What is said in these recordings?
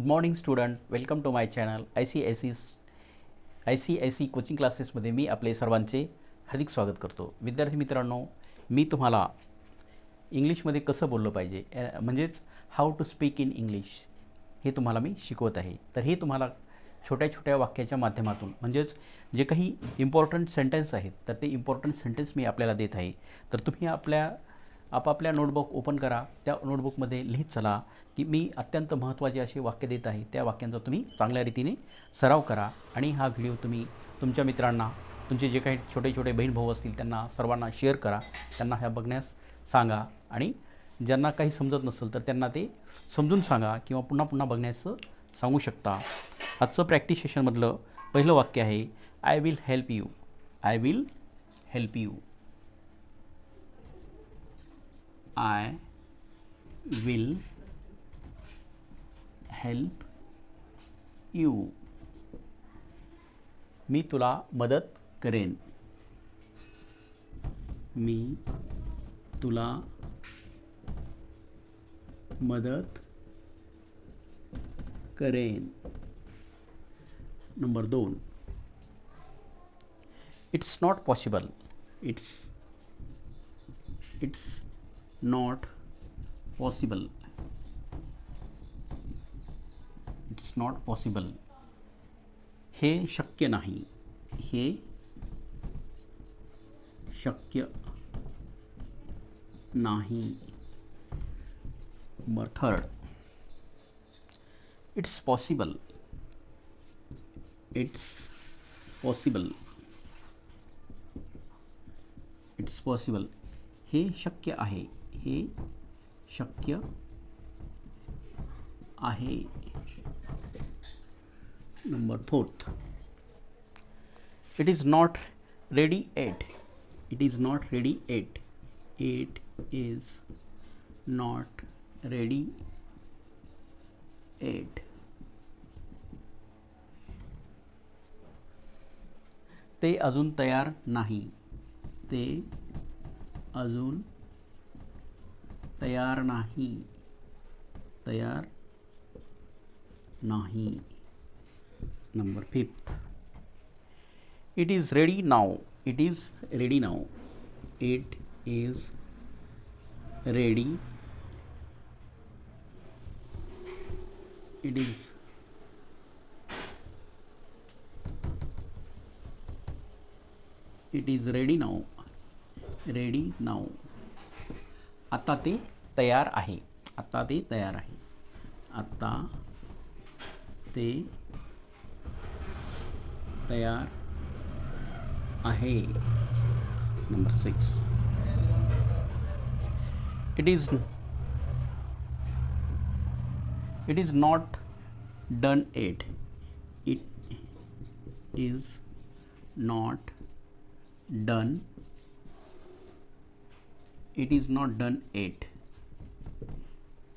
Good morning student welcome to my channel I C I C I C I C coaching क्लासेसमध्ये मी आपले सर्वांचे हार्दिक स्वागत करतो. विद्यार्थी मित्रांनो मी तुम्हाला इंग्लिशमध्ये कसं बोललं पाहिजे? म्हणजेच how to speak in English हे तुम्हाला मी शिकवत आहे. तर हे तुम्हाला छोट्या छोट्या वाक्याच्या माध्यमातून म्हणजेच जे काही इम्पॉर्टंट सेंटेन्स आहेत तर ते इम्पॉर्टंट सेंटेन्स मी आपल्याला देत आहे. तर तुम्ही आपल्या आपापल्या नोटबुक ओपन करा. त्या नोटबुकमध्ये लिहित चला की मी अत्यंत महत्त्वाचे असे वाक्य देत आहे. त्या वाक्यांचा तुम्ही चांगल्या रीतीने सराव करा आणि हा व्हिडिओ तुम्ही तुमच्या मित्रांना तुमचे जे काही छोटे छोटे बहीण भाऊ असतील त्यांना सर्वांना शेअर करा. त्यांना ह्या बघण्यास सांगा आणि ज्यांना काही समजत नसेल तर त्यांना ते समजून सांगा किंवा पुन्हा पुन्हा बघण्याचं सांगू शकता. आजचं प्रॅक्टिस सेशनमधलं पहिलं वाक्य आहे I will help you I will help you I will help you मी तुला मदत करेन. मी तुला मदत करेन. नंबर दोन. It's not possible it's it's not possible it's not possible हे शक्य नाही. हे शक्य नाही. Number third it's possible it's possible it's possible हे शक्य आहे. हे शक्य आहे. Number fourth it is not ready yet it is not ready yet it is not ready yet ते अजून तयार नाही. ते अजून तयार नाही। तयार नाही। Number fifth it is ready now it is ready now it is ready it is it is ready now. Ready now. आता ते तयार आहे आता ते तयार आहे आता ते तयार आहे number six it is it is not done yet it is not done it is not done yet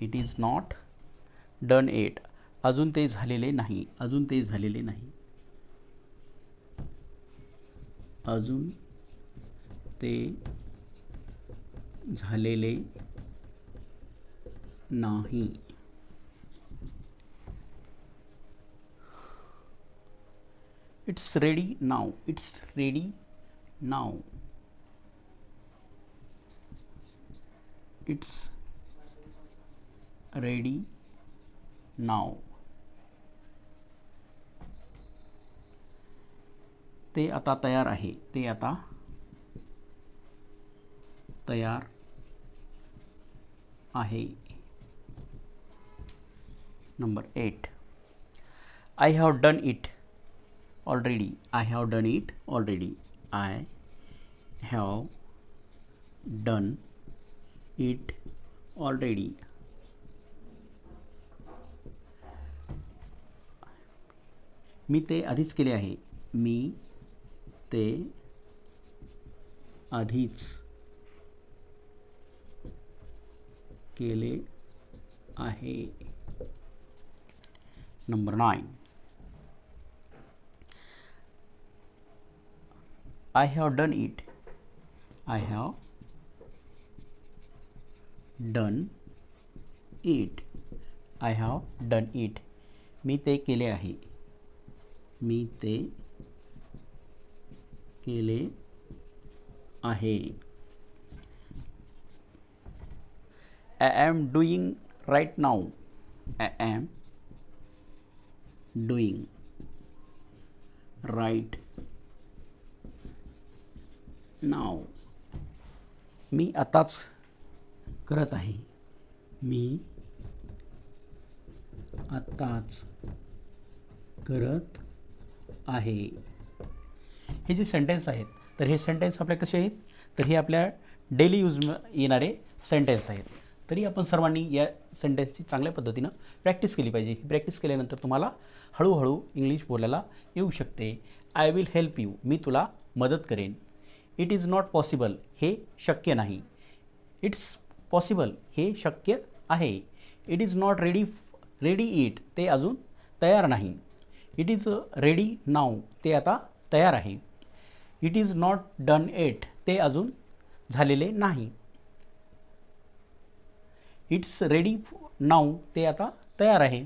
it is not done yet अजून ते झालेले नाही अजून ते झालेले नाही अजून ते झालेले नाही it's ready now it's ready now it's ready now ते आता तयार आहे ते आता तयार आहे number eight I have done it already i have done it already i have done it already मी ते आधीच केले आहे मी ते आधीच केले आहे number nine I have done it. I have done it. I have done it. मी ते केले आहे मी ते केले आहे. I am doing right now I am doing right now मी आताच करत आहे. मी आत्ताच करत आहे. हे जे सेंटेन्स आहेत तर हे सेंटेन्स आपल्या कसे आहेत? तर हे आपल्या डेली यूज येणारे सेंटेन्स आहेत. तरी आपण सर्वांनी या सेंटेन्सची चांगल्या पद्धतीनं प्रॅक्टिस केली पाहिजे. ही प्रॅक्टिस केल्यानंतर तुम्हाला हळूहळू इंग्लिश बोलायला येऊ शकते. आय विल हेल्प यू मी तुला मदत करेन. इट इज नॉट पॉसिबल हे शक्य नाही. इट्स पॉसिबल हे शक्य आहे. It is not ready ready it ते अजून तयार नाही. इट इज रेडी नाव ते आता तयार आहे. It is not done yet ते अजून झालेले नाही. इट्स रेडी नाव ते आता तयार आहे.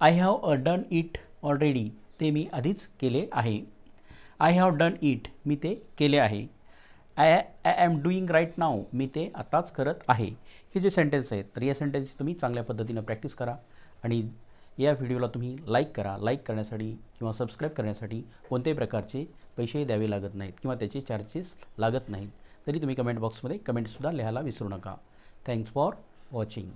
I have a done it already ते मी आधीच केले आहे. आय हॅव डन इट मी ते केले आहे. I I am doing right now मी ते आताच करत आहे. हे जे सेंटेन्स आहेत तर या सेंटेन्सची तुम्ही चांगल्या पद्धतीनं प्रॅक्टिस करा. आणि या व्हिडिओला तुम्ही लाईक करा. लाईक करण्यासाठी किंवा सबस्क्राईब करण्यासाठी कोणत्याही प्रकारचे पैसे द्यावे लागत नाहीत किंवा त्याचे चार्जेस लागत नाहीत. तरी तुम्ही कमेंट बॉक्समध्ये कमेंटसुद्धा लिहायला विसरू नका. Thanks for watching